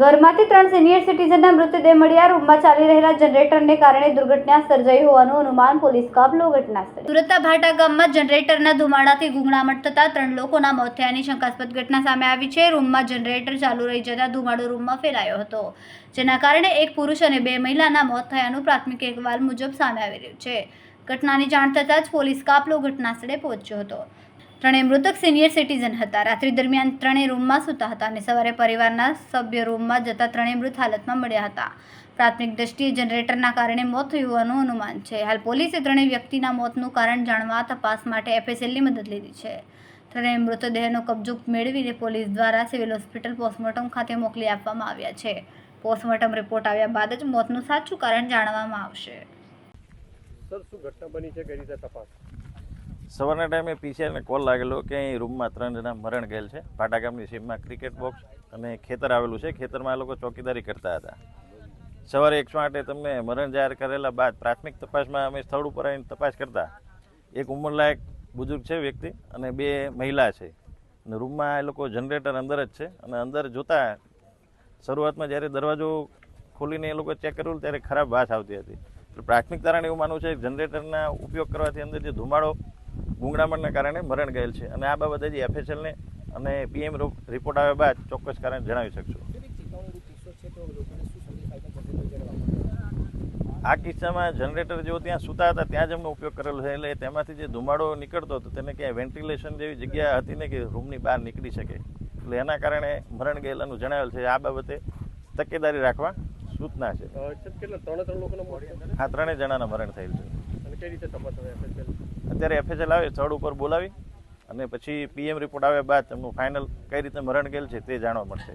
ઘરમાંથી ત્રણ સિનિયર સિટીઝનના મૃતદેહ મળ્યા. રૂમમાં ચાલી રહેલા જનરેટરને કારણે દુર્ઘટના સર્જાઈ હોવાનું અનુમાન પોલીસ કાફલો ઘટના સ્થળે સુરતના ભાટા ગામમાં જનરેટરના ધુમાડાથી ગુંગળામણ થતા ત્રણ લોકોના મોત થયાની શંકાસ્પદ ઘટના સામે આવી છે. રૂમમાં જનરેટર ચાલુ રહી જતા ધુમાડો રૂમમાં ફેલાયો હતો, જેના કારણે એક પુરુષ અને બે મહિલાના મોત થયાનું પ્રાથમિક અહેવાલ મુજબ સામે આવી રહ્યું છે. ઘટનાની જાણ થતાં જ પોલીસ કાફલો ઘટના સ્થળે પહોંચ્યો હતો. ત્રણેય મૃતક સિનિયર સિટીઝન હતા. રાત્રિ દરમિયાન ત્રણેય રૂમમાં સૂતા હતા અને સવારે પરિવારના સભ્ય રૂમમાં જતા ત્રણેય મૃત હાલતમાં મળ્યા હતા. પ્રાથમિક દ્રષ્ટિએ જનરેટરના કારણે મોત થયું હોવાનું અનુમાન છે. હાલ પોલીસે ત્રણેય વ્યક્તિના મોતનું કારણ જાણવા તપાસ માટે એફએસએલની મદદ લીધી છે. ત્રણેય મૃતદેહનો કબજો મેળવીને પોલીસ દ્વારા સિવિલ હોસ્પિટલ પોસ્ટમોર્ટમ ખાતે મોકલી આપવામાં આવ્યા છે. પોસ્ટમોર્ટમ રિપોર્ટ આવ્યા બાદ જ મોતનું સાચું કારણ જાણવામાં આવશે. સર, શું ઘટના બની છે? કઈ રીતે તપાસ? સવારના ટાઈમે પીસીઆરને કોલ લાગેલો કે અહીં રૂમમાં ત્રણ જણા મરણ ગયેલ છે. ભાટા ગામની સીમમાં ક્રિકેટ બોક્સ અને ખેતર આવેલું છે. ખેતરમાં આ લોકો ચોકીદારી કરતા હતા. સવારે એકસો આઠે તમને મરણ જાહેર કરેલા બાદ પ્રાથમિક તપાસમાં અમે સ્થળ ઉપર આવીને તપાસ કરતા. એક ઉંમરલાયક બુઝુર્ગ છે વ્યક્તિ અને બે મહિલા છે. અને રૂમમાં એ લોકો જનરેટર અંદર જ છે અને અંદર જોતા શરૂઆતમાં જ્યારે દરવાજો ખોલીને એ લોકો ચેક કર્યું ત્યારે ખરાબ વાસ આવતી હતી. પ્રાથમિક તારણ એવું માનવું છે જનરેટરના ઉપયોગ કરવાથી અંદર જે ધુમાડો ગુંગળામણના કારણે મરણ ગયેલ છે. અને આ બાબતે હજી એફએસએલને અને પીએમ રિપોર્ટ આવ્યા બાદ ચોક્કસ કારણ જણાવી શકશું. આ કિસ્સામાં જનરેટર જેવો ત્યાં સૂતા હતા ત્યાં જ એમનો ઉપયોગ કરેલો છે. એટલે તેમાંથી જે ધુમાડો નીકળતો હતો તેને ક્યાંય વેન્ટિલેશન જેવી જગ્યા હતી ને કે રૂમની બહાર નીકળી શકે. એટલે એના કારણે મરણ ગયેલાનું જણાવેલ છે. આ બાબતે તકેદારી રાખવા સૂચના છે? આ ત્રણેય જણાના મરણ થયેલ છે. કઈ? અત્યારે એફએસએલ આવે, સ્થળ ઉપર બોલાવી અને પછી પીએમ રિપોર્ટ આવ્યા બાદ એમનું ફાઇનલ કઈ રીતે મરણ ગયેલ છે તે જાણવા મળશે